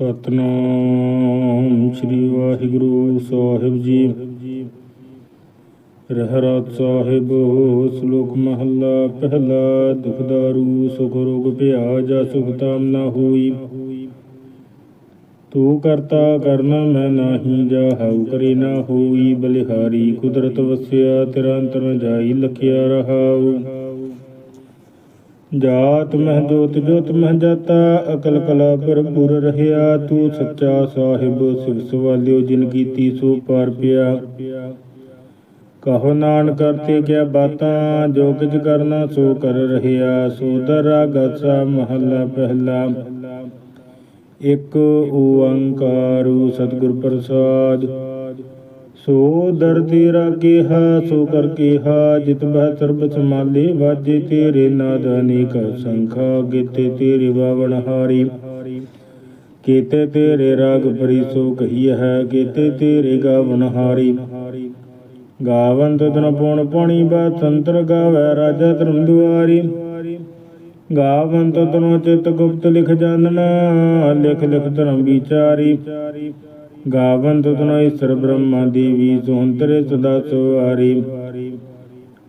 ਸਤਨਾਮ ਸ੍ਰੀ ਵਾਹਿਗੁਰੂ ਸਾਹਿਬ ਜੀ। ਰਹਿਰਾਤ ਸਾਹਿਬ, ਸ਼ਲੋਕ ਮਹੱਲਾ, ਪਹਿਲਾ ਦੁਖਦਾਰੂ, ਸੁਖ ਰੋਗ ਭਿਆ ਜਾ ਸੁਖ ਤਾਮ ਨਾ ਹੋਈ। ਤੂੰ ਕਰਤਾ ਕਰਨਾ ਮੈਂ ਨਾਹੀ ਜਾ ਹਉ ਕਰੀ ਨਾ ਹੋਈ। ਬਲਿਹਾਰੀ ਕੁਦਰਤ ਵਸਿਆ, ਤੇਰਾ ਅੰਤਰ ਨ ਜਾਈ, ਲਖਿਆ ਰਹਾਉ। ਜਾਤ ਮਹਿ ਜੋਤ ਜੋਤ ਮਹਿ ਜਾਤਾ, ਅਕਲ ਕਲਾ ਭਰਪੂਰ ਰਹਿਆ, ਤੂੰ ਸੱਚਾ ਸਾਹਿਬ ਸਿਵ ਸਵਾਲਿਓ, ਜਿਨ ਕੀਤੀ ਸੋ ਪਾਰ ਪਿਆ। ਕਹੋ ਨਾਨ ਕਰਤੇ ਕਿਆ ਬਾਤਾਂ, ਜੋ ਕਿਛ ਕਰਨਾ ਸੋ ਕਰ ਰਹਿਆ। ਸੋ ਦਰਾ ਗਸਾ ਮਹੱਲਾ ਪਹਿਲਾ। ਇਕ ਓੰਕਾਰੂ, ਸਤਿਗੁਰ ਪ੍ਰਸਾਦ। ਸੋ ਦਰ ਤੇਰਾ ਕਿਹਾ, ਸੋ ਕਰ ਕਿਹਾ, ਜਿਤ ਬਹਿ ਸਰਬ ਸਮਾਲੇ, ਵਾਜੇ ਤੇਰੇ ਨਾਦ ਅਨੇਕ ਸੰਖਾ, ਗੀਤੇ ਤੇਰੇ ਬਾਵਨ ਹਾਰੀ। ਕੀਤੇ ਤੇਰੇ ਰਾਗ ਭਰੀ ਸੋ ਕਹੀ ਹੈ, ਕੀਤੇ ਤੇਰੇ ਗਾਵਨ ਹਾਰੀ। ਗਾਵੰਤ ਤਨ ਪਉਣ ਪਾਣੀ ਬਾ ਸੰਤਰ ਗਾਵੈ ਰਾਜਾ ਧਰਮ ਦੁਆਰੀ ਗਾਵੰਤ ਤਨੋ ਚਿਤ ਗੁਪਤ ਲਿਖ ਜਾਣਨਾ ਲਿਖ ਲਿਖ ਧਰਮ ਵਿਚਾਰੀ। ਗਾਵੰਤ ਤਨੋ ਈਸ਼ਰ ਬ੍ਰਹਮਾ ਦੇਵੀ ਸੋਹੰਤਰੇ ਸਦਾ ਸਵਾਰੀ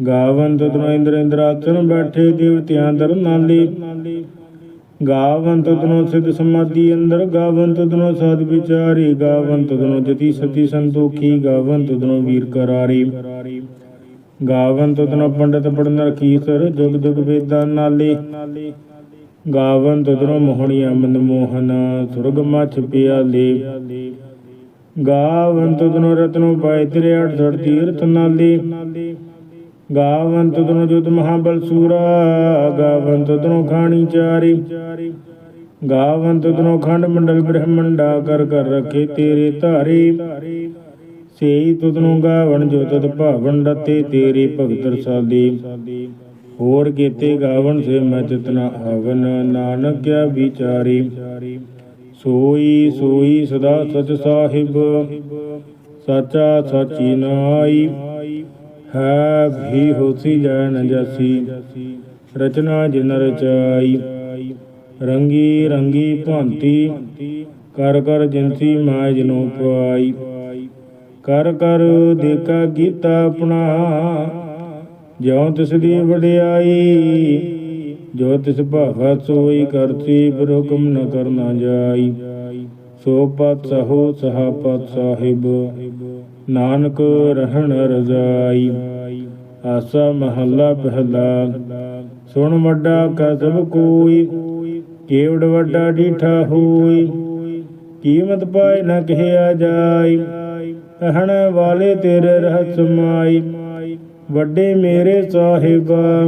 ਗਾਵੰਤ ਤਨੋ ਇੰਦਰ ਇੰਦਰਾਸਨ ਬੈਠੇ ਦੇਵਤਿਆਂ ਦਰ ਨਾਲੀ। ਗਾਵੰਤ ਤਨੋ ਸਿਧ ਸਮਾਧੀ ਅੰਦਰ ਗਾਵੰਤ ਤਨੋ ਸਾਧ ਵਿਚਾਰੀ। ਗਾਵੰਤ ਤਨੋ ਜਤੀ ਸਤੀ ਸੰਤੋਖੀ ਗਾਵੰਤ ਤਨੋ ਵੀਰ ਕਰਾਰੀ। ਗਾਵੰਤ ਤਨੋ ਪੰਡਤ ਪੜਨ ਰਖੀਸਰ, ਜੁਗ ਜੁਗ ਵੇਦਾਂ ਨਾਲੇ। ਗਾਵੰਤ ਤਨੋ ਮੋਹਣੀਆ ਮਨ ਮੋਹਨ ਸੁਰਗ ਮਛ ਪਿਆਲੇ। ਗਾਵੰਤ ਤਨੋ ਰਤਨੋ ਪਾਇ ਤੇਰੇ ਅਠ ਤੀਰਥ ਨਾਲੇ। ਗਾਵੰਤ ਤਨੋ ਜੁਤ ਮਹਾਬਲ ਸੂਰਾ, ਗਾਵੰਤ ਤਨੋ ਖਾਣੀ ਚਾਰੀ। ਗਾਵੰਤ ਤਨੋ ਖੰਡ ਮੰਡਲ ਬ੍ਰਹਮੰਡਾ ਕਰ ਕਰ ਰਖੇ ਤੇਰੇ ਧਾਰੇ। ਸੇਈ ਤੁਧਨੂੰ ਗਾਵਣ ਜੋ ਤਦ ਭਾਵਨ ਰਤੇ ਤੇਰੇ ਭਗਤ ਰਸਾਲੇ ਹੋਰ ਕੀਤੇ ਗਾਵਣ ਸੇ ਮੈਂ ਤਿਤਨਾ ਆਵਨ, ਨਾਨਕ ਕਿਆ ਵਿਚਾਰੀ। ਸੋਈ ਸੋਈ ਸਦਾ ਸਚ ਸਾਹਿਬ, ਸਾਚਾ ਸਾਚੀ ਨਾਈ। ਹੈ ਵੀ ਹੋਸੀ ਜੈ ਨ ਜਾਸੀ, ਰਚਨਾ ਜਿਨ ਰਚਾਈ। ਰੰਗੀ ਰੰਗੀ ਭਾਂਤੀ, ਕਰ ਕਰ ਜਿਨਸੀ ਮਾਇ ਜਨੋ ਪਾਈ। ਕਰ ਕਰ ਦੇਖਾ ਗੀਤਾ ਆਪਣਾ, ਜਿਉ ਤਿਸ ਦੀ ਵਡਿਆਈ। ਜੋ ਤਿਸ ਭਾਵਾ ਸੋਈ ਕਰਤੀ ਬਰੁਕਮ ਨ ਕਰਨਾ ਜਾਈ। ਸੋ ਪਤ ਸਹੋ, ਸਹਾ ਪਤ ਸਾਹਿਬ, ਨਾਨਕ ਰਹਿਣ ਰਜ਼ਾਈ। ਆਸਾ ਮਹੱਲਾ ਪਹਿਲਾ, ਸੁਣ ਵੱਡਾ ਕਸਬ ਕੋਈ, ਕੇਵੜ ਵੱਡਾ ਡੀਠਾ ਹੋਈ। ਕੀਮਤ ਪਾਏ ਨ ਕਹਿਆ ਜਾਈ ਕਹਿਣ ਵਾਲੇ ਤੇਰੇ ਰਹਿਤ ਸਮਾਈ ਵੱਡੇ ਮੇਰੇ ਸਾਹਿਬਾ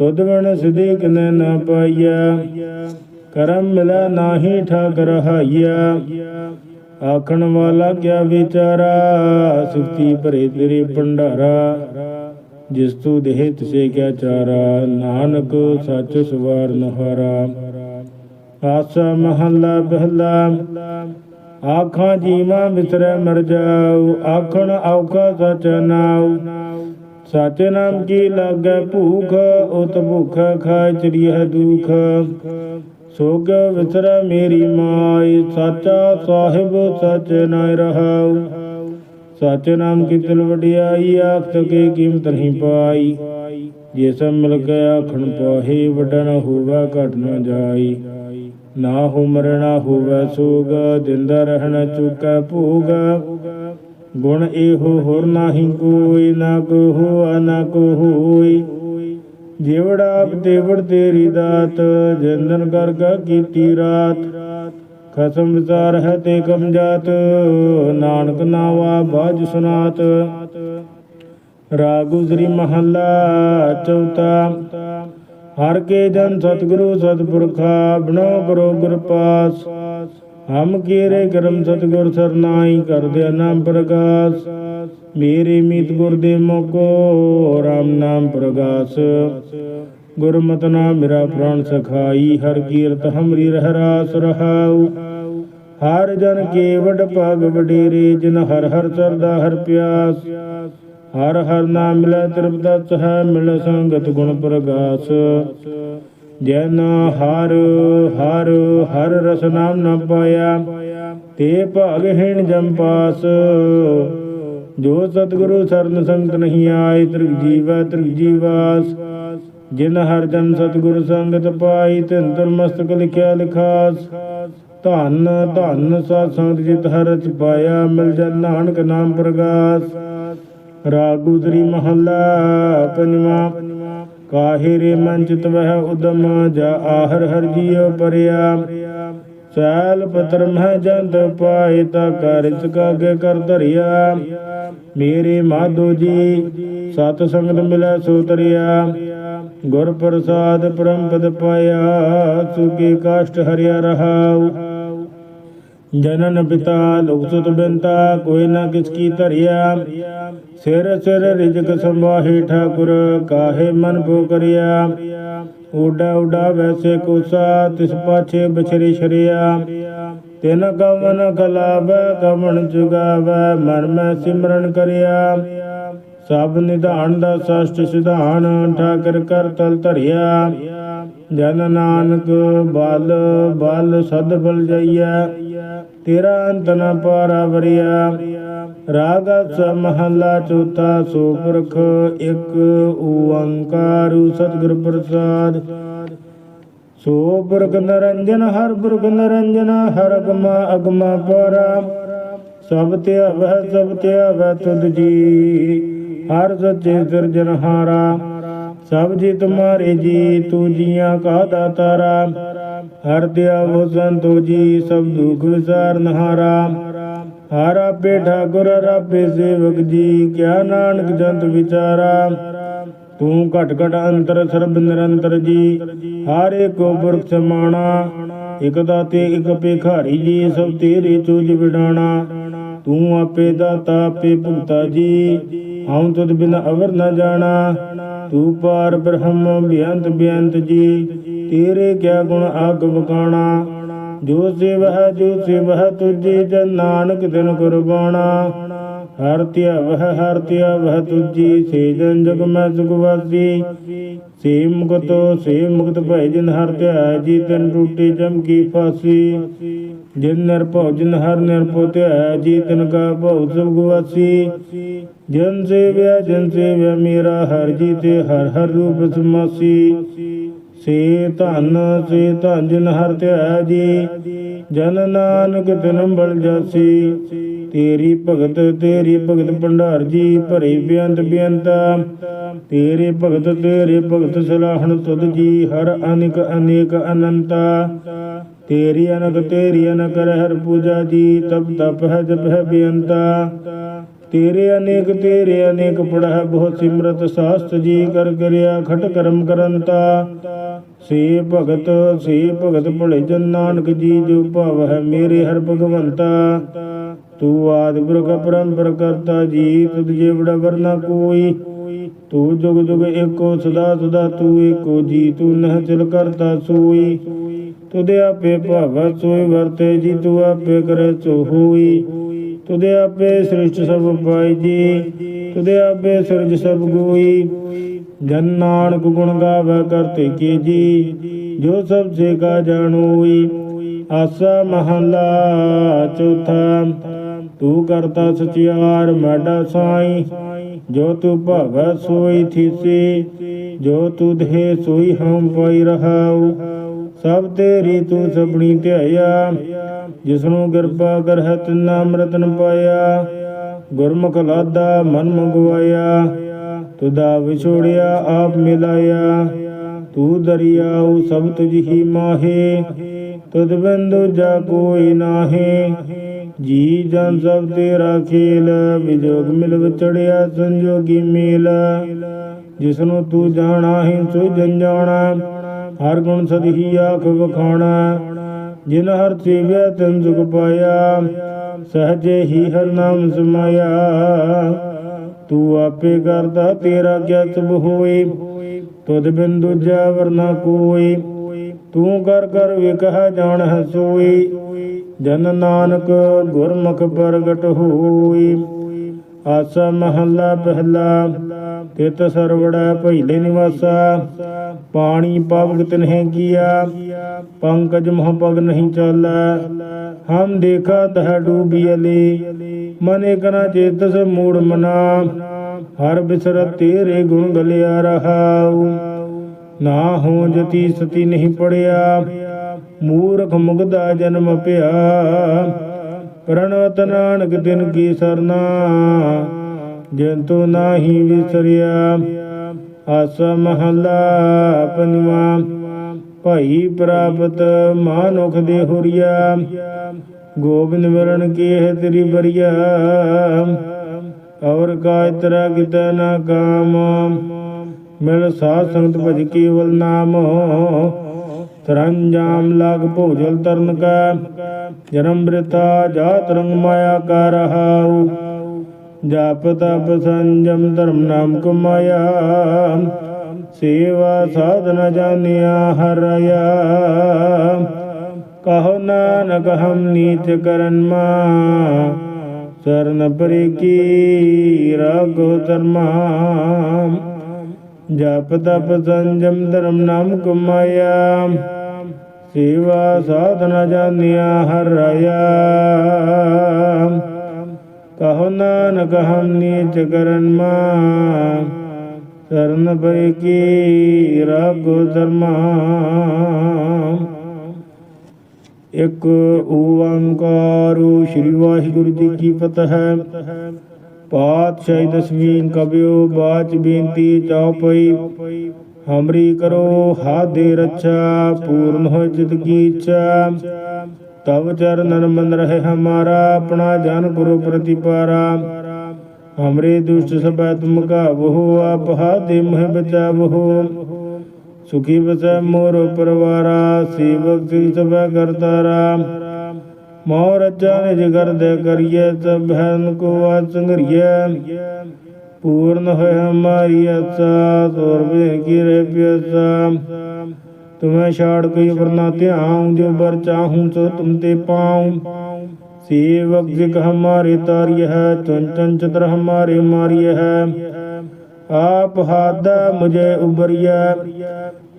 ਤੁਧ ਬਣ ਸਿਧੀ ਕਿਨੇ ਨਾ ਪਾਈਆ ਕਰਮ ਮਿਲਾ ਨਾਹੀ ਠਾਕ ਰਹਾਈਆ ਆਖਣ ਵਾਲਾ ਕਿਆ ਵਿਚਾਰਾ ਸੁਖਤੀ ਭਰੇ ਤੇਰੇ ਭੰਡਾਰਾ। ਜਿਸ ਤੂ ਦੇਹ ਤਿਸੇ ਕਿਆ ਚਾਰਾ, ਨਾਨਕ ਸੱਚ ਸਵਾਰ ਨਹਾਰਾ। ਆਸਾ ਮਹੱਲਾ ਪਹਿਲਾ ਆਖਾਂ ਜੀਵਾ ਵਿਸਰੈ ਮਰ ਜਾਉ ਆਖਣ ਔਖਾ ਸਚ ਨਾਉ ਸਚ ਨਾਮ ਕੀ ਲਾਗੈ ਭੂਖ, ਉਤ ਭੁਖ ਖਾਇ ਚਰੀਹ ਦੁਖ। ਸੋਗ ਵਿਸਰੈ ਮੇਰੀ ਮਾਈ, ਸਾਚਾ ਸਾਹਿਬ ਸਚ ਨਾਇ ਰਹਾਉ। ਸਚ ਨਾਮ ਕੀ ਤਿਲ ਵਡਿਆਈ ਆਖ ਸਕੇ ਕੀਮਤ ਨਹੀਂ ਪਾਈ। ਜੇ ਸਭ ਮਿਲ ਗਿਆ ਆਖਣ ਪਾਹੇ, ਵੱਡਾ ਨਾ ਹੋਵੇ, ਘਟ ਨਾ ਜਾਈ। ਨਾ ਹੋ ਮਰਣਾ ਹੋਵੇ ਸੋਗ ਜਿੰਦਾ ਰਹਿਣਾ ਚੁਕੈ ਭੂਗਾ। ਗੁਣ ਇਹੋ ਹੋਰ ਨਾਹੀ ਕੋਈ ਨਾ ਕੋ ਹੋਆ ਨਾ ਕੋ ਹੋਈ ਜਿਵੜਾ ਆਪ ਤੇਰੀ ਦਾਤ, ਜੰਦਨ ਕਰ ਗਾ ਕੀਤੀ ਰਾਤ। ਖਸਮ ਵਿਚਾਰ ਹੈ ਤੇ ਕਮ ਜਾਤ, ਨਾਨਕ ਨਾਵਾ ਬਾਜ ਸੁਨਾਤ। ਰਾਗ ਮਹੱਲਾ ਚੌਥਾ। ਹਰ ਕੇ ਜਨ ਸਤਿਗੁਰੂ ਸਤਿਪੁਰਖਾ, ਬਣੋ ਕਰੋ ਗੁਰਪਾਸ ਹਮ ਕੀਰੇ ਕਰਮ ਸਤਗੁਰ ਸਰਨਾਈ ਕਰਦੇ ਨਾਮ ਪ੍ਰਗਾਸ ਮੇਰੇ ਮੀਤ ਗੁਰ ਦੇ ਮੋਕੋ RAM ਨਾਮ ਪ੍ਰਗਾਸ ਗੁਰਮਤਿ ਨਾਮ ਮੇਰਾ ਪ੍ਰਾਨ ਸਖਾਈ, ਹਰ ਕੀਰਤ ਹਮਰੀ ਰਹਿ ਰਾਸ ਰਹਾਉ। ਹਰ ਜਨ ਕੇ ਵਡ ਭਗ ਵਡੇਰੇ, ਜਿਨ ਹਰ ਹਰ ਸਰਦਾ ਹਰ ਪਿਆਸ। ਹਰ ਹਰ ਨਾਮ ਮਿਲੈ ਤ੍ਰਿਪਤ ਹੈ ਮਿਲ ਸੰਗਤ ਗੁਣ ਪ੍ਰਗਾਸ। ਜਨ ਹਰ ਹਰ ਹਰ ਰਸ ਨਾਮ ਨ ਪਾਇਆ। ਤੇ ਭਾਗਹੀਣ ਜਮ ਜੋ ਸਤਿਗੁਰੂ ਸਰਨ ਸੰਗਤ ਨਹੀਂ ਆਏ, ਤ੍ਰਿਗ ਜੀਵੈ, ਤ੍ਰਿਗ ਜੀਵਾਸ। ਜਿਨ ਹਰ ਜਨ ਸਤਿਗੁਰ ਸੰਗਤ ਪਾਈ, ਤਿਨ ਤੁਰ ਮਸਤਕ ਲਿਖਿਆ ਲਿਖਾਸ। ਧੰਨ ਧੰਨ ਸਾਧ ਸੰਗਤ ਜਿਤ ਹਰ ਚ ਪਾਇਆ, ਮਿਲ ਜਨ ਨਾਨਕ ਨਾਮ ਪ੍ਰਗਾਸ। ਰਾਗੂ ਤਰੀ ਮਹੱਲਾ, ਪੰਜਵਾ ਕਾਹੇ ਰੇ ਮਨ ਚਿਤ ਉਦਮ ਜਾ ਆਹਰ ਹਰ ਜੀਉ ਪਰਿਆ। ਸੈਲ ਪਤਰ ਮਹਿ ਜੰਤ ਪਾਏ ਤਾ ਕਾਰਿਤ ਕਾਗੇ ਕਰ ਧਰਿਆ। ਮੇਰੇ ਮਾਧੋ ਜੀ, ਸਤ ਸੰਗਤ ਮਿਲੈ ਸੋ ਤਰਿਆ। ਗੁਰ ਪ੍ਰਸਾਦ ਪਰਮ ਪਦ ਪਾਇਆ ਸੁਖੀ ਕਾਸ਼ਟ ਹਰਿਆ ਰਹਾਉ। ਜਨਨ ਪਿਤਾ ਲੋਕ ਸੁਤ ਬਿੰਤਾ, ਕੋਈ ਨਾ ਕਿਸ ਕੀ ਧਰਿਆ। ਸਿਰ ਸਿਰ ਰਿਜਕ ਸੰਵਾਹੇ ਠਾਕੁਰ, ਕਾਹੇ ਮਨ ਭੋ ਕਰਿਆ। ਊਡਾ ਊਡਾ ਵੈਸੇ ਕੋਸਾ, ਤਿਸ ਪਾਛੇ ਬਛਰੀ ਸ਼ਰਿਆ ਤਿਨ ਕਵਨ ਕਲਾਵੈ, ਕਵਣ ਜੁਗਾਵੈ, ਮਨ ਮੈਂ ਸਿਮਰਨ ਕਰਿਆ। ਸਭ ਨਿਧਾਨ ਦਾ ਸਸ਼ਟ ਸਿਧਾਨ, ਠਾਕਰ ਕਰ ਤਲ ਧਰਿਆ। ਜਨ ਨਾਨਕ ਬਲ ਬਲ ਸਦ ਬਲ ਜਾਈਐ। ਤੇਰਾ ਅੰਤ ਪਾਰਾ ਵਰਿਆ ਰਾਗ ਸ ਚੌਥਾ ਸੋ ਪੁਰਖ ਇੱਕ ਓੰਕਾਰ ਸਤਿਗੁਰ ਪ੍ਰਸਾਦ। ਸੋ ਪੁਰਖ ਨਰੰਜਨ, ਹਰ ਪੁਰਖ ਨਰੰਜਨ, ਹਰ ਅਗਮਾ ਅਗਮਾ ਪਰਾ। ਸਭ ਤੇ ਅਵਹ ਸਭ ਤੇ ਅਵਹ ਤੁਧ ਜੀ, ਹਰ ਸੱਚੇ ਸਿਰਜਨਹਾਰਾ ਸਭ ਜੀ ਤੁਮਾਰੇ ਜੀ, ਤੂੰ ਜੀਆਂ ਕਾ ਦਾਤਾਰਾ। ਹਰ ਦਿਆ ਉਹ ਸੰਤੋ ਜੀ ਸਭ ਦੁਖ ਵਿਸਾਰ ਨਹਾਰਾ ਹਰ ਆਪੇ ਠਾਕੁਰ ਆਪੇ ਸੇਵਕ ਜੀ, ਕਿਆ ਨਾਨਕ ਜੰਤ ਵਿਚਾਰਾ। ਤੂੰ ਘਟ ਘਟ ਅੰਤਰ ਸਰਬ ਨਿਰੰਤਰ ਜੀ, ਹਰ ਏਕੋ ਪੁਰਖ ਸਮਾਣਾ। ਇਕ ਦਾਤੇ, ਇਕ ਭਿਖਾਰੀ ਜੀ, ਸਭ ਤੇਰੇ ਚੂਜ ਵਿਡਾਣਾ। ਤੂੰ ਆਪੇ ਦਾਤਾ, ਆਪੇ ਭੁਗਤਾ ਜੀ, ਹਉ ਤੁਧ ਬਿਨ ਅਵਰ ਨ ਜਾਣਾ। ਤੂੰ ਪਾਰ ਬ੍ਰਹਮ ਬਿਅੰਤ ਬਿਅੰਤ ਜੀ ਤੇਰੇ ਕਿਆ ਗੁਣ ਆਗ ਬਕਾਣਾ? ਜੋ ਸੇਵਹ ਜੋ ਸੇਵਹ, ਤੁਝੇ ਜਨ ਨਾਨਕ ਦਿਨ ਕੁਰਬਾਨਾ ਹਰ ਧਿਆਵਹ ਹਰ ਧਿਆਵਹ ਤੁਜੀ ਸੇ ਜਨ ਜਗ ਮੈਂ ਸੁਖ ਵਾਸੀ। ਸੇ ਮੁਕਤ ਸੇ ਮੁਕਤ ਭੈ ਜਿਨ ਹਰ ਧਿਆਇ ਜੀ ਤਨ ਟੂਟੀ ਜਮ ਕੀ ਫਾਸੀ। ਜਿਨ ਨਿਰਭਉ ਜਿਨ ਹਰ ਨਿਰਭਉ ਧਿਆਇ ਜੀ ਤਨ ਕਾ ਭਉ ਸਭ ਗੁਵਾਸੀ ਜਨ ਸੇਵਿਆ ਜਨ ਸੇਵਿਆ ਮੇਰਾ ਹਰ ਜੀ ਤੇ ਹਰ ਹਰ ਰੂਪ ਸਮਾਸੀ। ਸੇ ਧਨ ਸੇ ਧਨ ਜਿਨ ਹਰ ਧਿਆਇ ਜੀ। ਜਨ ਨਾਨਕ ਤਿਨ ਬਲ ਜਾਸੀ। ਤੇਰੀ ਭਗਤ ਤੇਰੀ ਭਗਤ ਭੰਡਾਰ ਜੀ, ਭਰੇ ਬੇਅੰਤ ਬੇਅੰਤਾ। ਤੇਰੇ ਭਗਤ ਤੇਰੇ ਭਗਤ ਸਲਾਹਣ ਤੁਧ ਜੀ, ਹਰ ਅਨੇਕ ਅਨੇਕ ਅਨੰਤਾ। ਤੇਰੀ ਅਨਕ ਤੇਰੀ ਅਨਕ ਹਰ ਪੂਜਾ ਜੀ, ਤਪ ਤਪ ਹੈ, ਜਪ ਹੈ ਬੇਅੰਤਾ। ਤੇਰੇ ਅਨੇਕ ਤੇਰੇ ਅਨੇਕ ਪੜਹ ਬਹੁਤ ਸਿਮਰਤ ਸਾਸਤ ਜੀ ਕਰ ਕਰਿਆ ਖਟ ਕਰਮ ਕਰੰਤਾ। ਸੇ ਭਗਤ ਸੇ ਭਗਤ ਭਲੇ ਜਨ ਨਾਨਕ ਜੀ, ਜੋ ਭਾਵ ਹੈ ਮੇਰੇ ਹਰ ਭਗਵੰਤਾ। ਤੂੰ ਆਦਿ ਪੁਰਖ ਪਰੰਪਰ ਕਰਤਾ ਜੀ ਤੁਧ ਜੇ ਬੜਾ ਵਰਨਾ ਕੋਈ। ਤੂੰ ਜੁਗ ਜੁਗ ਏਕੋ ਸਦਾ ਸਦਾ ਤੂੰ ਏਕੋ ਜੀ, ਤੂੰ ਨਹਿ ਚਲ ਕਰਤਾ ਸੂਈ। ਤੁਦੇ ਆਪੇ ਭਾਵ ਸੋਈ ਵਰਤੇ ਜੀ, ਤੂੰ ਆਪੇ ਕਰੇ ਸੋ ਹੋਈ। ਤੁਦੇ ਆਪੇ ਸ੍ਰਿਸ਼ਟ ਸਭ ਪਾਈ ਜੀ ਤੁਦੇ ਆਪੇ ਸਿਰਜ ਸਭ ਗੋਈ। ਜਨ ਨਾਨਕ ਗੁਣ ਗਾਵੇ ਕਰਤੇ ਕੀ ਜੀ, ਜੋ ਸਭ ਸੇ ਕਾ ਜਾਣੋਈ। ਆਸਾ ਮਹਲਾ ਚੌਥਾ, ਤੂੰ ਕਰਤਾ ਸਚਿਆਰ ਮਾਡਾ ਸਾਈ। ਜੋ ਤੂੰ ਭਾਵੈ ਸੋਈ ਥੀਸੀ, ਜੋ ਤੂੰ ਦੇ ਸੋਈ ਹਮ ਪਾਈ ਰਹਾਉ। ਸਭ ਤੇਰੀ ਤੂੰ ਸਭਣੀ ਧਿਆਇਆ, ਜਿਸਨੂੰ ਕਿਰਪਾ ਕਰਹਿ ਤਿਨਾ ਅੰਮ੍ਰਿਤਨ ਪਾਇਆ। ਗੁਰਮੁਖ ਲਾਦਾ ਮਨ ਮੰਗਵਾਇਆ ਤੁਦਾ ਵਿਛੋੜਿਆ ਆਪ ਮਿਲਾਇਆ। ਤੂੰ ਦਰਿਆਉ ਸਭ ਤੁਝ ਮਾਹੇ, ਤੁਧ ਬਿੰਦੁ ਜਾ ਕੋਈ ਨਾਹੀ। ਜੀ ਜਨ ਸਭ ਤੇਰਾ ਖੇਲ, ਵਿਜੋਗ ਮਿਲ ਚੜਿਆ ਸੰਜੋਗੀ ਮੇਲ। ਜਿਸਨੂੰ ਤੂੰ ਜਾਣਾ ਹੀ ਸੋ ਜਨ ਜਾਣਾ ਹਰ ਗੁਣ ਸਦਹੀ ਆਖ ਵਖਾਣਾ, ਜਿਨ ਹਰ ਸੇਵਿਆ ਤਿਨ ਸੁਖ ਪਾਇਆ, ਸਹਜੇ ਹੀ ਹਰ ਨਾਮ ਸਮਾਇਆ। ਤੂੰ ਆਪੇ ਕਰਦਾ ਤੇਰਾ ਕਿਆ ਸਭ ਹੋਏ, ਤੁਧ ਬਿਨ ਦੂਜਾ ਵਰਨਾ ਕੋਈ ਤੂੰ ਕਰ ਕਰ ਵਿਕਹ ਜਾਣ ਹਸੋਈ ਜਨ ਨਾਨਕ ਗੁਰਮੁਖ ਪ੍ਰਗਟ ਹੋਈ ਆਸਾ ਮਹੱਲਾ ਪਹਿਲਾ ਤਿਤ ਸਰਵੜਾ ਪਹਿਲੇ ਨਿਵਾਸਾ, ਪਾਣੀ ਪਾਵਕ ਤਿਨਹਿ ਕੀਆ, ਪੰਕਜ ਮਹ ਪਗ ਨਹੀਂ ਚਾਲੈ। ਹਮ ਦੇਖਾ ਤਹ ਡੂਬੀਅਲੇ ਮਨੇ ਕਨਾ ਚੇਤਸ ਮੂੜ ਮਨਾ, ਹਰ ਬਿਸਰ ਤੇਰੇ ਗੁਣ ਗਲਿਆ ਰਹਾਉ। ਨਾ ਹੋ ਜਤੀ ਸਤੀ ਨਹੀਂ ਪੜਿਆ, ਮੂਰਖ ਮੁਗਦਾ ਜਨਮ ਪਿਆ। ਪ੍ਰਣਵਤ ਨਾਨਕ ਦਿਨ ਕੀ ਸਰਨਾ ਜੰਤੂ ਨਾਹੀ ਵਿਸਰਿਆ। ਆਸ ਮਹਲਾ ਪੰਜਵਾ। ਭਾਈ ਪ੍ਰਾਪਤ ਮਾਨੁਖ ਦੇ ਹੁਰੀਆ। ਗੋਬਿੰਦ ਵਰਣ ਕੀ ਤੇਰੀ ਬਰੀਆ ਔਰ ਕਾ ਤਰਾ ਕਿਤੇ ਨਾ ਕਾਮ। ਮਿਲ ਸਾਧ ਸੰਗਤ ਭਜ ਕੇਵਲ ਨਾਮ। ਤਰੰਜਾਮ ਲਾਗ ਭੋਜਲ ਤਰਨ ਕਾ। ਜਨਮ ਬ੍ਰਿਤਾ ਜਾਤ ਰੰਗ ਮਾਇਆ ਕਾ ਰਹਾਉ। ਜਪ ਤਪ ਸੰਜਮ ਧਰਮ ਨਾਮ ਕਮਾਇਆ। ਸੇਵਾ ਸਾਧਨ ਜਾਣਿਆ ਹਰਿਆ ਕਹੋ ਨਾਨਕ ਹਮ ਨੀਚ ਕਰਨ ਮਾ। ਸਰਨ ਪਰਿ ਕੀ ਰਾਗੋ ਧਰਮਾ। ਜਪ ਤਪ ਸੰਜਮ ਧਰਮ ਨਾਮ ਕਮਾਇਆ। ਸੇਵਾ ਸਾਧਨ ਜਾਣਿਆ ਹਰਿਆ ਕਹੋ ਨਾਨਕ ਹਮ ਨੀਚ ਮਾ ਸਰਨ ਪਰਿ ਕੀ ਰਾਗੋ ਧਰਮਾ ਇੱਕ ਓੰਕਾਰੂ ਸ੍ਰੀ ਵਾਹਿਗੁਰੂ ਜੀ ਕੀ ਫਤਿਹ ਪਾਤਸ਼ਾਹੀ ਦਸਵੀਂ ਕਬਿਓ ਬਾਚ ਬੇਨਤੀ ਚਉਪਈ ਹਮਰੀ ਕਰੋ ਹਾਦੇ ਰੱਛਾ ਪੂਰਨ ਹੋ ਜਿਤ ਕੀ ਇੱਛਾ ਤਵ ਚਰਨਨ ਮਨ ਰਹੇ ਹਮਾਰਾ, ਆਪਣਾ ਜਨ ਗੁਰੂ ਪ੍ਰਤਿਪਾਰਾ। ਹਮਰੇ ਦੁਸ਼ਟ ਸਭੈ ਤੁਮ ਕਾਬੋ ਆਪ ਹਾਦੇ ਮਹਿ ਬਚਾਵੋ ਸੁਖੀ ਬਸੈ ਮੋਰ ਪਰਵਾਰਾ, ਸੇਵਕ ਸਿਰ ਸਭੈ ਕਰਤਾਰਾ। ਮੋਰ ਰਚਾ ਨਿਜ ਕਰਦੇ ਕਰੀਏ ਸਭਨ ਕੋ ਆਜ ਸੰਗਰੀਏ ਪੂਰਨ ਹੋਇ ਹਮਾਰੀ ਆਸਾ ਤੋਰਬੇ ਕੀ ਰਹਿ ਪਿਆਸਾ। ਤੁਮੈ ਛਾੜ ਕੋਈ ਵਰਨਾ ਧਿਆਉ ਜੋ ਵਰ ਚਾਹੂੰ ਸੋ ਤੁਮ ਤੇ ਪਾਉ। ਸੇਵਕ ਜਿਗ ਹਮਾਰੇ ਤਾਰਿਯ ਹੈ ਚੰ ਚੰ ਚਤਰ ਹਮਾਰੇ ਮਾਰਿਯ ਹੈ। ਆਪ ਹਾਦ ਮੁਝੇ ਉਬਰਿਯ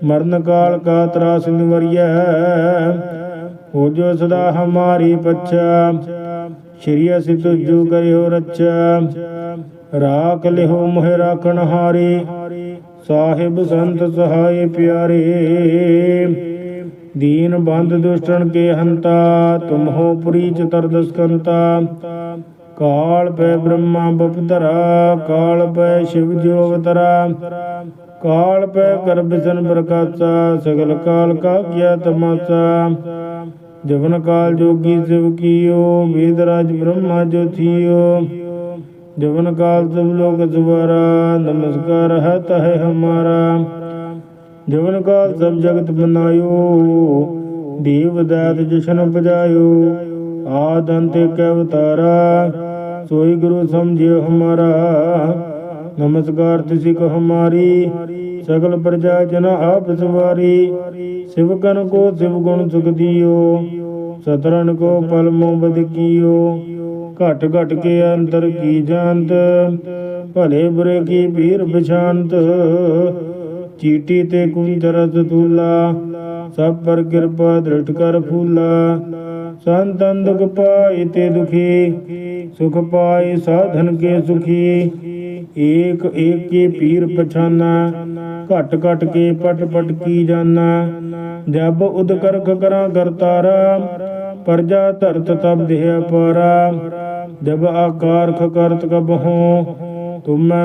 ਮਰਨ ਕਾਲ ਕਾ ਤਰਾ ਸਿੰਦਵਰਿਯ ਹੋ ਜੋ ਸਦਾ ਹਮਾਰੀ ਪਛਾ। ਸ਼੍ਰੀ ਅਸਿ ਤੁਜੂ ਕਰਿਓ ਰੱਛਾ। ਰਾਖ ਲਿਹੋ ਮੋਹਿ ਰਾਖਣ ਹਾਰੇ। ਸਾਹਿਬ ਸੰਤ ਸਹਾਈ ਪਿਆਰੇ, ਦੀਨ ਬੰਦ ਦੁਸ਼ਟਣ ਕੇ ਹੰਤਾ, ਤੁਮ ਹੋ ਪੁਰੀ ਚਤਰ ਦਸਕੰਤਾ। ਕਾਲ ਪੈ ਬ੍ਰਹਮਾ ਬਪਧਰਾ ਕਾਲ ਪੈ ਸ਼ਿਵ ਜੋਗਤਰਾ ਕਾਲ ਪੈ ਕਰਬਿਸਨ ਪ੍ਰਕਾਸ਼ਾ, ਸਗਲ ਕਾਲ ਕਾ ਕੀਆ ਤਮਾਸਾ। ਜਵਨ ਕਾਲ ਜੋਗੀ ਸਿਵ ਕੀਓ ਵੇਦ ਰਾਜ ਬ੍ਰਹਮਾ ਜੋ ਥੀਓ। ਜਵਨ ਕਾਲ ਤਬ ਲੋਕ ਦੁਆਰਾ ਨਮਸਕਾਰ ਹੈ ਤਹਿ ਹਮਾਰਾ। ਜਵਨ ਕਾਲ ਸਭ ਜਗਤ ਬਨਾਇਓ ਦੇਵ ਦਾਤ ਜਸ਼ਨ ਬਜਾਇਓ ਆਦੰਤ ਕੈ ਅਵਤਾਰਾ, ਸੋਈ ਗੁਰੂ ਸਮਝਿਓ ਹਮਾਰਾ। ਨਮਸਕਾਰ ਤਿਸੀ ਕੋ ਹਮਾਰੀ ਸਗਲ ਪ੍ਰਜਾ ਜਨ ਆਪ ਸਵਾਰੀ। ਸਿਵਕਨ ਕੋ ਸਿਵ ਗੁਣ ਸੁਖ ਦਿਓ ਸਤਰਨ ਕੋ ਪਲ ਮੋਬਦ ਕੀਓ। ਘਟ ਘਟ ਕੇ ਅੰਤਰ ਕੀ ਜਾਣਤ ਭਲੇ ਬੁਰੇ ਕੀ ਭੀਰ ਪਛਾਨਤ ਚੀਟੀ ਤੇ ਕੁੰਜ ਰਸ ਸਭ ਪਰ ਕਿਰਪਾ ਦ੍ਰਿੜ ਕਰ ਫੂਲਾ। ਸੰਤਨ ਦੁਖ ਪਾਈ ਤੇ ਦੁਖੀ, ਸੁਖ ਪਾਈ ਸਾਧਨ ਕੇ ਸੁਖੀ। ਏਕ ਏਕ ਕੇ ਪੀਰ ਪਛਾਨਾ, ਘਟ ਘਟ ਕੇ ਪਟ ਪਟ ਕੀ ਜਾਨਾ। ਜਬ ਉਦ ਕਰਖ ਕਰਾਂ ਕਰਤਾਰਾ ਪਰਜਾ ਧਰਤ ਤਬ ਦੇਹ ਅਪਾਰਾ ਜਬ ਆਕਾਰ ਖ ਕਰਤ ਕਬ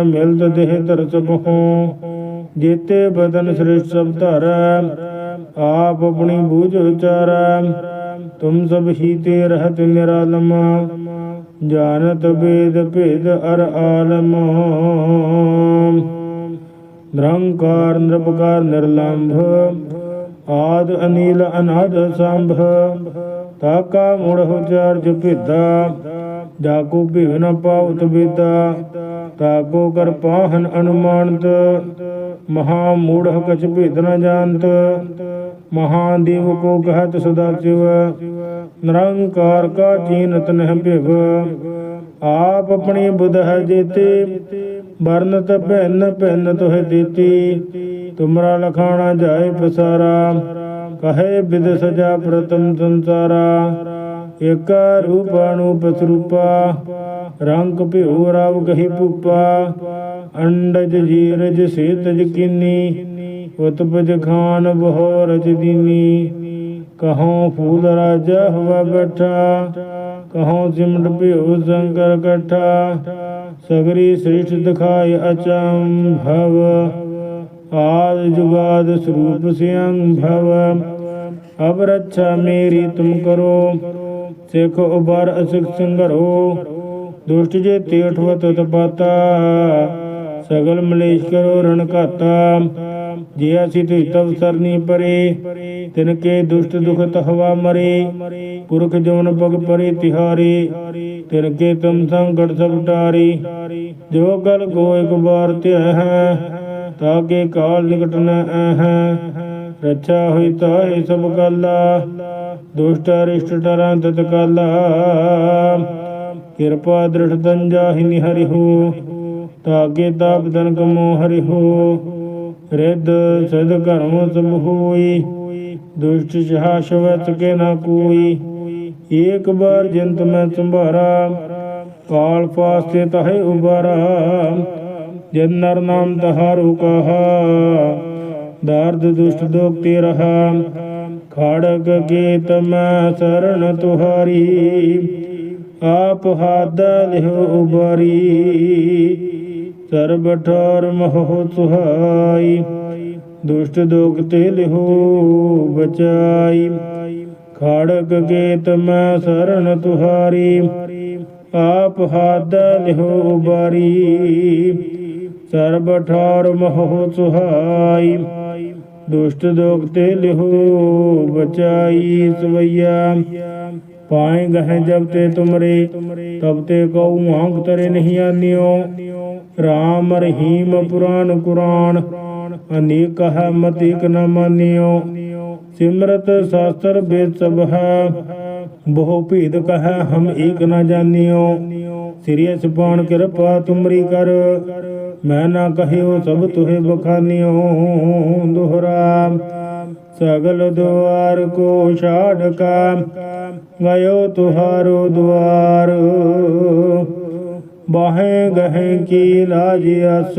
ਮਿਲਤ ਦੇਹ ਧਰਤ ਬਹੋ। ਜੇਤੇ ਬਦਨ ਸ੍ਰਿਸ਼ਟ ਸਭ ਧਰੈ, ਆਪ ਆਪਣੀ ਬੂਝ ਵਿਚਾਰੈ ਤੁਮ ਸਭ ਹੀ ਤੇ ਰਹਤ ਨਿਰਾਲਮ, ਜਾਣਤ ਬੇਦ ਭੇਦ ਅਰ ਆਲਮ। ਨਿਰੰਕਾਰ ਨਿਰਭਕਾਰ ਨਿਰਲੰਭ, ਆਦ ਅਨੀਲ ਅਨਾਦ ਸੰਭ ਤਾਕਾ ਮੁੜ ਉਚਾਰਜ ਭਿਦਾ। ਜਾਕੋ ਭਿਵ ਪਾਉਤ ਵਿਦਾ ਤਾਕੋ ਕਰ ਪਾਹਨ ਅਨੁਮਾਨਤ। ਮਹਾ ਮੂੜ ਕਛ ਭੇਦ ਨ ਜਾਣਤ। ਮਹਾਦੇਵ ਕੋ ਕਹਤ ਸਦਾ ਸਿਵ। ਨਿਰੰਕਾਰ ਕਾ ਜੀਨਤ ਨਹਿ ਭਿਵ। ਆਪ ਆਪਣੀ ਬੁਧ ਹੈ ਜੀਤੀ। ਵਰਨਤ ਭਿੰਨ ਭਿੰਨ ਤੋਹਿ ਦਿੱਤੀ। ਤੁਮਰਾ ਲਖਾਣਾ ਜਾਏ ਪਸਾਰਾ। ਕਹੇ ਬਿਦ ਸਜਾ ਪ੍ਰਤਮ ਸੰਸਾਰਾ ਇਕ ਰੂਪ ਸਰੂਪਾ, ਰੰਗ ਭਿਉ ਰਵ ਕਹੀ ਭੂਪਾ, ਅੰਡਜ ਜੀਰਜ ਸੇਤਜ ਕੀਨੀ, ਉਤਪਜ ਖਾਨ ਬਹੁ ਰਜ ਦੀਨੀ। ਕਹੋਂ ਫੂਲ ਰਾਜਾ ਹਵਾ ਬੈਠਾ, ਕਹੋਂ ਸਿਮਟ ਭਿਉ ਸੰਕਰ ਕਠਾ ਸਗਰੀ ਸ੍ਰਿਸ਼ਟ ਦਿਖਾਇ ਅਚੰਭਵ। ਆਦ ਜੁਗਾਦ ਸਰੂਪ ਸਿਅੰ ਭਵ। ਅਬ ਰੱਛਾ ਮੇਰੀ ਤੁਮ ਕਰੋ। ਸਿਖ ਉਬਰ ਅਸਿਖ ਸੰਗਰੋ ਦੁਸ਼ਟ ਜੇ ਤੇਠਵਤ ਤਪਾਤਾ। ਸਗਲ ਮਲੇਸ਼ ਕਰੋ ਰਣ ਘਾਤਾ। ਜੇ ਅਸੀਂ ਤੁਝ ਤਵ ਸਰਨੀ ਪਰੇ, ਤਿਨ ਕੇ ਦੁਸ਼ਟ ਦੁਖ ਹਵਾ ਮਰੇ। ਪੁਰਖ ਜਵਨ ਪਗ ਪਰੇ ਤਿਹਾਰੀ, ਤਿਨ ਕੇ ਤੁਮ ਸੰਕਟ ਸਭ ਟਾਰੀ ਜੋ ਗਲ ਕੋ ਇੱਕ ਬਾਰ ਧਿਆ ਹੈ ਤਾਕੇ ਕਾਲ ਨਿਕਟ ਨ ਆਹ। ਰੱਛਾ ਹੋਈ ਤਾਹੇ ਸਭ ਕਾਲਾ ਦੁਸ਼ਟ ਅਰਿਸ਼ਟ ਟਰਾਂ ਤਤ ਕਾਲਾ। ਕਿਰਪਾ ਦ੍ਰਿੜ ਦੰਜਾਹਿ ਹਰਿ ਹੋ ਤਾਗੇ ਤਾਪ ਦਨ ਕਮੋ ਹਰਿ ਹੋ ਰਿੱਧ ਸਦ ਕਰਮ ਸਭ ਹੋਈ। ਦੁਸ਼ਟ ਜਹਾ ਸ਼ਵਤ ਕੇ ਨਾ ਕੋਈ। ਏਕ ਬਾਰ ਜਿੰਤ ਮੈਂ ਸੰਭਾਰਾ। ਕਾਲ ਪਾਸੇ ਤਹੇ ਉਬਾਰਾ। ਜਨ ਨਰ ਨਾਮ ਤਹਾਰੂ ਕਹਾ, ਦਰਦ ਦੁਸ਼ਟ ਦੋਖ ਤੇ ਰਹਾ, ਖੜਗ ਗੀਤ ਮੈਂ ਸਰਣ ਤੁਹਾਰੀ, ਆਪ ਹਾਦ ਲਿਹੁ ਉਬਾਰੀ, ਸਰਬ ਠਾਰ ਮੋਹ ਸੁਹਾਈ, ਦੁਸ਼ਟ ਦੋਖ ਤੇ ਲਿਹੁ ਬਚਾਈ, ਖੜਗ ਗੀਤ ਮੈਂ ਸਰਣ ਤੁਹਾਰੀ, ਆਪ ਹਾਦ ਲਿਹੁ ਉਬਾਰੀ ਸਰਬ ਠਾਰ ਮੋਹ ਸੁਹਾਈ। ਦੁਸ਼ਟ ਦੋਖ ਤੇ ਲਿਹੁ ਬਚਾਈ ਸਵਈਆ। ਪਾਏ ਗਹਿ ਜਬ ਤੇ ਤੁਮਰੇ, ਤਬ ਤੇ ਕਉ ਮਾਂਗ ਤਰੇ ਨਹੀਂ ਆਨਿਓ। RAM ਰਹੀਮ ਪੁਰਾਨ ਕੁਰਾਨ, ਅਨੇਕ ਹੈ ਮਤ ਇਕ ਨ ਮਾਨਿਓ। ਸਿਮਰਤ ਸ਼ਾਸਤਰ ਵੇਦ ਸਭ ਹੈ, ਬਹੁ ਭੇਦ ਕਹੈ ਹਮ ਏਕ ਨ ਜਾਣਿਓ ਸਿਰਿ ਸੁਪਾਨ ਕਿਰਪਾ ਤੁਮਰੀ ਕਰ ਮੈਂ ਨਾ ਕਹਿਓ ਸਭ ਤੁਹੇ ਬਖਾਨਿਓ, ਦੁਹਰਾ। ਸਗਲ ਦੁਆਰ ਕੋ ਛਾੜ ਕਾ, ਗਇਓ ਤੁਹਾਰੋ ਦੁਆਰ। ਬਾਹੇ ਗਹਿ ਕੀ ਲਾਜ ਅਸ,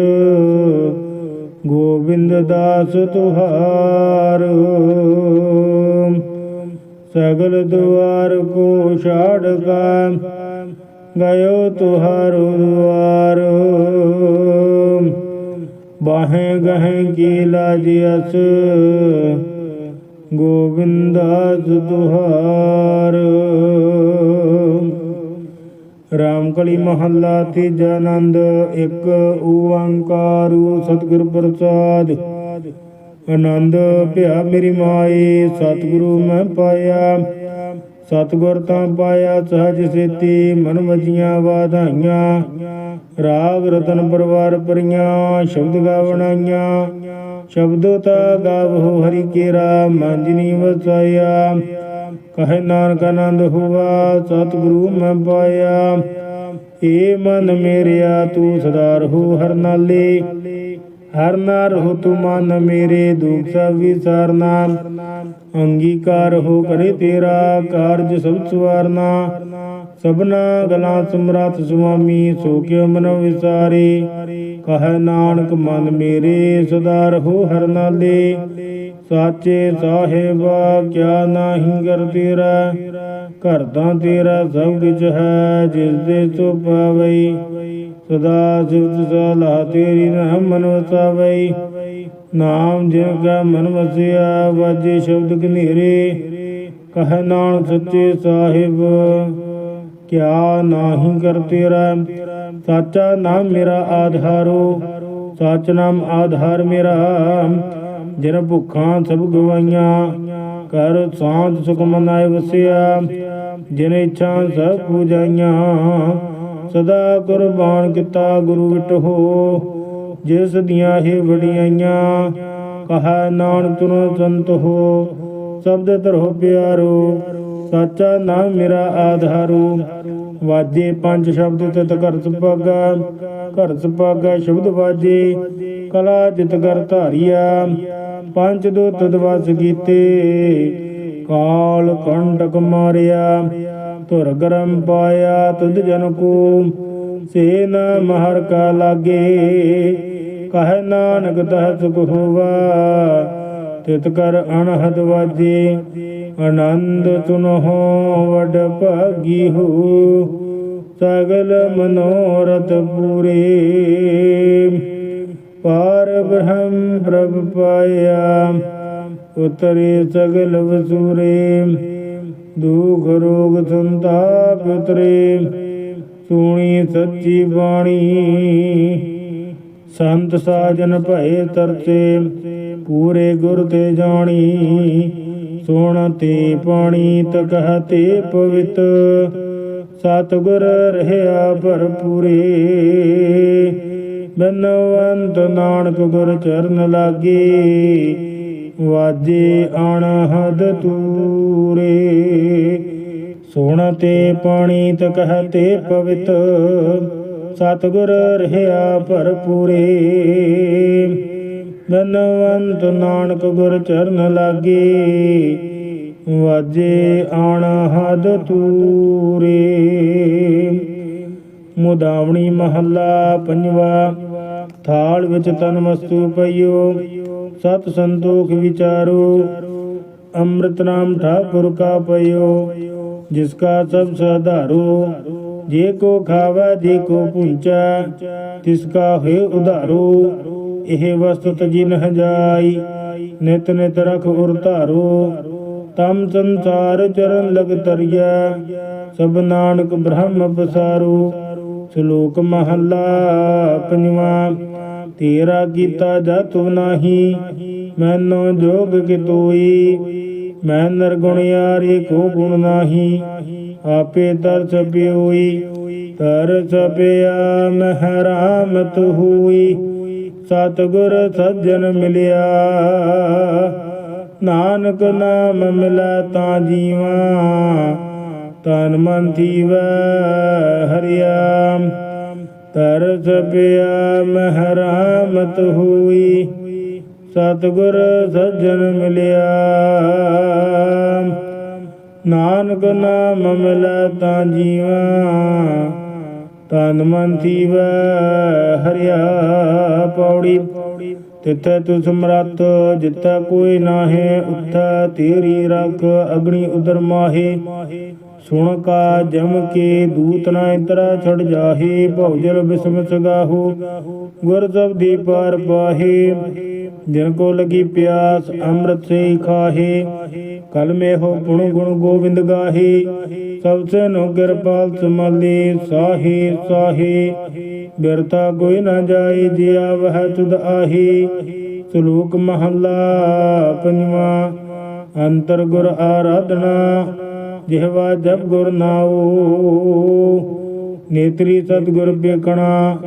ਗੋਬਿੰਦ ਦਾਸ ਤੁਹਾਰ। ਸਗਲ ਦੁਆਰ ਕੋ ਛਾੜ ਕਾ, ਗਇਓ ਤੁਹਾਰੋ ਦੁਆਰ। ਬਾਹੇ ਗਹਿ ਕੀ ਲਾਜ ਅਸ? ਗੋਬਿੰਦਾਸ ਦੁਹਾਰ ਰਾਮਕਲੀ ਮਹੱਲਾ ਤੀਜਾ ਆਨੰਦ, ਇੱਕ ਓੰਕਾਰੂ ਸਤਿਗੁਰ ਪ੍ਰਸਾਦ। ਆਨੰਦ ਭਿਆ ਮੇਰੀ ਮਾਏ ਸਤਿਗੁਰੂ ਮੈਂ ਪਾਇਆ। ਸਤਿਗੁਰ ਤਾਂ ਪਾਇਆ, ਸਹਜ ਸੇਤੀ, ਮਨ ਵਜੀਆਂ ਵਾਧਾਈਆਂ। ਰਾਗ ਰਤਨ ਪਰਵਾਰ ਪਰੀਆਂ, ਸ਼ਬਦ ਗਾਵਣਾਈਆਂ। ਸ਼ਬਦੋ ਤਾ ਗਾਵੋ ਹਰੀ ਕੇਰਾ ਮੰਜਨੀ ਵਸਾਇਆ। ਕਹੇ ਨਾਨਕ ਆਨੰਦ ਹੋਵਾ ਸਤਿਗੁਰੂ ਮੈਂ ਪਾਇਆ। ਏ ਮਨ ਮੇਰਿਆ, ਤੂੰ ਸਦਾ ਰਹੋ ਹਰ ਨਾਲੇ। ਹਰ ਨਾ ਰਹੋ ਤੂੰ ਮਨ ਮੇਰੇ, ਦੁਖ ਸਭ ਵਿਸਾਰਨਾ। ਅੰਗੀਕਾਰ ਹੋ ਕਰੇ ਤੇਰਾ, ਕਾਰਜ ਸਭ ਸਵਾਰਨਾ। ਸਭਨਾ ਗਲਾਂ ਸਮਰੱਥ ਸੁਆਮੀ, ਸੋ ਕਿਉ ਮਨ ਵਿਸਾਰੇ? ਕਹੈ ਨਾਨਕ, ਮਨ ਮੇਰੇ ਸਦਾ ਰਹੋ ਹਰ ਨਾਲੇ ਸਾਚੇ ਸਾਹਿਬਾ, ਕਿਆ ਨਾਹੀ ਕਰ ਤੇਰਾ? ਘਰਦਾ ਤੇਰਾ ਸਭ ਕੁਝ ਹੈ ਜਿਸ ਦੇ ਸੋ ਪਾਵਈ ਸਦਾ ਸਿਫਤ ਸਲਾਹ ਤੇਰੀ ਨਾ ਮਨ ਵਸਾਵਈ ਨਾਮ ਜਿਨ ਕਾ ਮਨ ਵਸਿਆ, ਵਾਜੇ ਸ਼ਬਦ ਕਨੇਰੇ ਕਹ ਨਾਨਕ, ਸੱਚੇ ਸਾਹਿਬ ਕਿਆ ਨਾਹੀ ਕਰ ਤੇਰਾ? ਸਾਚਾ ਨਾਮ ਮੇਰਾ ਆਧਾਰੋ। ਸਚ ਨਾਮ ਆਧਾਰ ਮੇਰਾ। ਜਿਨ ਭੁੱਖਾਂ ਸਭ ਗਵਾਈਆਂ ਕਰ ਸਾਂਝ ਸੁਖ ਮਨਾਏ ਵਸਿਆ। ਜਿਨ ਇੱਛਾ ਸਭ ਪੂਜਾਈਆਂ, ਸਦਾ ਕੁਰਬਾਨ ਕੀਤਾ ਗੁਰੂ ਵਿਟਹੋ। ਜਿਸ ਦੀਆਂ ਹੀ ਵਡਿਆਈਆਂ, ਕਹਾ ਨਾਨਕ ਤੁਨ ਸੰਤ ਹੋ। ਸ਼ਬਦ ਤਰੋ ਪਿਆਰੋ। ਸਾਚਾ ਨਾਮ ਮੇਰਾ ਆਧਾਰੂ। ਵਾਜੇ ਪੰਜ ਸ਼ਬਦ ਤਿਤ ਘਰ ਸੁਭਾਗਾ। ਘਰ ਸੁਭਾਗਾ ਸ਼ਬਦ ਵਾਜੇ। ਕਲਾ ਜਿਤ ਕਰ ਧਾਰੀਆ। ਪੰਜ ਦੋ ਤਦਵਾਸ ਕੀਤੇ। ਕਾਲ ਕੰਟਕ ਮਾਰਿਆ। ਧੁਰ ਗਰਮ ਪਾਇਆ ਤੁਧ ਜਨ ਕੋ। ਸੇ ਨ ਮਹਰ ਕਾ ਲਾਗੇ। ਕਹ ਨਾਨਕ ਤਹ ਸੁਖ ਹੋਵਾ। ਤਿਤ ਕਰ ਅਨਹਦ ਵਾਜੇ। ਆਨੰਦ ਤੁਨਹੁ ਵਡ ਭਾਗੀ ਹੋ। ਸਗਲ ਮਨੋਰਥ ਪੂਰੇ। ਪਾਰ ਬ੍ਰਹਮ ਪ੍ਰਭ ਪਾਇਆ, ਉਤਰੇ ਸਗਲ ਵਸੂਰੇ। ਦੁਖ ਰੋਗ ਸੰਤਾਪ ਉਤਰੇ। ਸੁਣੀ ਸੱਚੀ ਬਾਣੀ। ਸੰਤ ਸਾਜਨ ਭਏ ਤਰਤੇ ਪੂਰੇ ਗੁਰ ਤੇ ਜਾਣੀ। ਸੁਣ ਤੇ ਪਾਣੀ ਤਕਹ ਤੇ ਪਵਿੱਤ। ਸਤਿਗੁਰ ਰਹਿਆ ਭਰਪੂਰੇ। ਬਨਵੰਤ ਨਾਨਕ ਗੁਰ ਚਰਨ ਲਾਗੇ। ਵਾਜੇ ਅਣਹਦ ਤੂਰੇ। ਸੁਣ ਤੇ ਪਾਣੀ ਤਕਹ ਤੇ ਪਵਿੱਤ। ਸਤਿਗੁਰ ਰਹਿਆ ਭਰਪੂਰੇ। ਬਨਵੰਤ ਨਾਨਕ ਗੁਰ ਚਰਨ ਲਾਗੇ, ਵਾਜੇ ਅਣਹਦ ਤੂਰੇ। ਮੁਦਾਵਣੀ ਮਹੱਲਾ ਪੰਜਵਾ, ਥਾਲ ਵਿੱਚ ਤਨ ਮਸਤੂ ਪਈਓ, ਸਤ ਸੰਤੋਖ ਵਿਚਾਰੋ। ਅੰਮ੍ਰਿਤ ਨਾਮ ਠਾਕੁਰ ਕਾ ਪਈਓ, ਜਿਸ ਕਾ ਸਭ ਸਧਾਰੋ। ਜੇ ਕੋ ਖਾਵਾ, ਜੇ ਕੋ ਪੁੰਚਾ, ਤਿਸ ਕਾ ਹੈ ਉਧਾਰੋ। ਇਹ ਵਸਤੁ ਜਿਨ ਹਜਾਈ, ਨਿਤ ਨਿਤ ਰਖ ਉਰ ਧਾਰੋ। ਤਮ ਸੰਸਾਰ ਚਰਨ ਲਗ ਤਰਿਆ ਸਭ ਨਾਨਕ ਬ੍ਰਹਮ ਬਸਾਰੋ ਸ਼ਲੋਕ ਮਹੱਲਾ ਪੰਜਵਾ, ਤੇਰਾ ਕੀਤਾ ਜਾਤੁ ਨਾਹੀ, ਮੈਨੋ ਜੋਗ ਕੀ ਤੋਈ। ਮੈਂ ਨਰਗੁਣ ਯਾਰੀ ਕੋ ਗੁਣ ਨਾਹੀ, ਆਪੇ ਤਰਸ ਪਿਓਈ, ਤਰਸ ਪਿਆ ਤੂ ਹੋਈ। ਸਤਿਗੁਰ ਸੱਜਣ ਮਿਲਿਆ। ਨਾਨਕ ਨਾਮ ਮਿਲਾ ਤਾਂ ਜੀਵਾ, ਤਨ ਮਨ ਥੀਵੈ ਹਰਿਆ। ਤਰਸ ਪਿਆ ਮਹਿਰਾਮਤ ਹੋਈ, ਸਤਿਗੁਰ ਸੱਜਣ ਮਿਲਿਆ। ਨਾਨਕ ਨਾਮ ਮਿਲੈ ਤਾਂ ਜੀਵਾ ਤਨ ਮਨ ਥੀਵੈ, ਹਰਿਆ ਪੌੜੀ। ਤਿੱਥੈ ਤੁ ਸਮਰੱਥ ਜਿੱਥੈ ਕੋਈ ਨਾਹੇ, ਉੱਥੈ ਤੇਰੀ ਰੱਖ ਅਗਣੀ ਉਦਰ ਮਾਹੇ। ਸੁਣ ਕਾ ਜਮ ਕੇ ਦੂਤ ਨਾ ਇਤਰਾ ਛੜ ਜਾਹੇ, ਭਉਜਲ ਬਿਸਮ ਸਗਾਹੋ ਗੁਰ ਸਬਦੀ ਪਾਰ ਪਾਹੇ, ਜਿਨ ਕੋ ਲਗੀ ਪਿਆਸ, ਅੰਮ੍ਰਿਤ ਸੇ ਖਾਹੇ। ਕਲ ਮੇ ਹੋ ਗੁਣ ਗੁਣ ਗੋਬਿੰਦ ਗਾਹੇ। ਸਭ ਸੇ ਨੋ ਕਿਰਪਾਲ ਸਮਾਲੇ ਸਾਹੇ ਸਾਹੇ। ਬਿਰਤਾ ਕੋਈ ਨਾ ਜਾਏ ਜਿਆ ਵਹ ਤੁਧ ਆਹੀ। ਸ਼ਲੋਕ ਮਹੱਲਾ ਪੰਜਵਾ, ਅੰਤਰ ਗੁਰ ਆਰਾਧਨਾ, ਜਿਹਵਾ ਜਪ ਗੁਰ ਨਾਉ। ਨੇਤਰੀ ਸਤਿਗੁਰ ਬੇਕਣਾ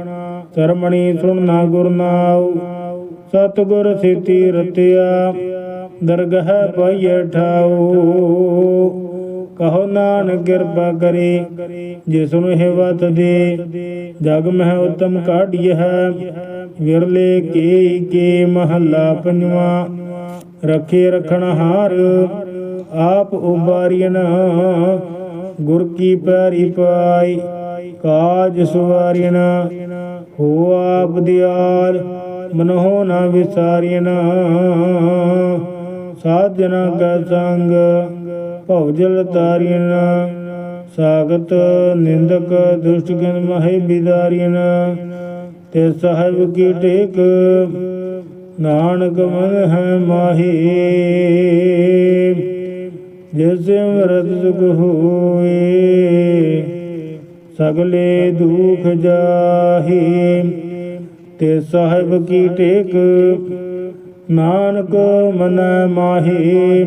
ਸਰਮਣੀ ਸੁਣਨਾ ਗੁਰ ਨਾਉ। ਸਤਿਗੁਰ ਸੇਤੀ ਰਤਿਆ, ਦਰਗਹ ਪਾਈਐ ਠਾਉ। ਕਹੋ ਨਾਨਕ ਕਿਰਪਾ ਕਰੇ ਜਿਸ ਨੂੰ ਇਹ ਵਤ ਦੇ, ਜਗ ਮਹਿ ਉਤਮ ਕਾਢਿය ਹੈ। ਵਿਰਲੇ ਕੇ ਕੇ ਮਹੱਲਾ ਪੰਜਵਾ, ਰਖੇ ਰਖਣ ਹਾਰ, ਆਪ ਉਬਾਰੀਨ ਗੁਰ ਕੀ ਪੈਰੀ ਪਾਈ, ਕਾਜ ਸੁਵਾਰੀਨ ਹੋ ਆਪ ਦਿਆਲ, ਮਨੋ ਨਾ ਵਿਸਾਰੀਨ ਸਾਜਨਾ ਕਾ ਸੰਗ ਭਉਜਲ ਤਾਰੀਨ ਸਾਗਤ ਨਿੰਦਕ ਦੁਸ਼ਟ ਗਨ ਮਹਿ ਬਿਦਾਰੀਨ। ਤੇ ਸਾਹਿਬ ਕੀ ਟੇਕ, ਨਾਨਕ ਮਨ ਹੈ ਮਾਹੀ। ਜਿਸ ਅਮਰਤ ਸੁਖ ਹੋਏ, ਸਗਲੇ ਦੁਖ ਜਾਹੀ। ਤੇ ਸਾਹਿਬ ਕੀ ਟੇਕ, ਨਾਨਕ ਮਨ ਮਾਹੀ।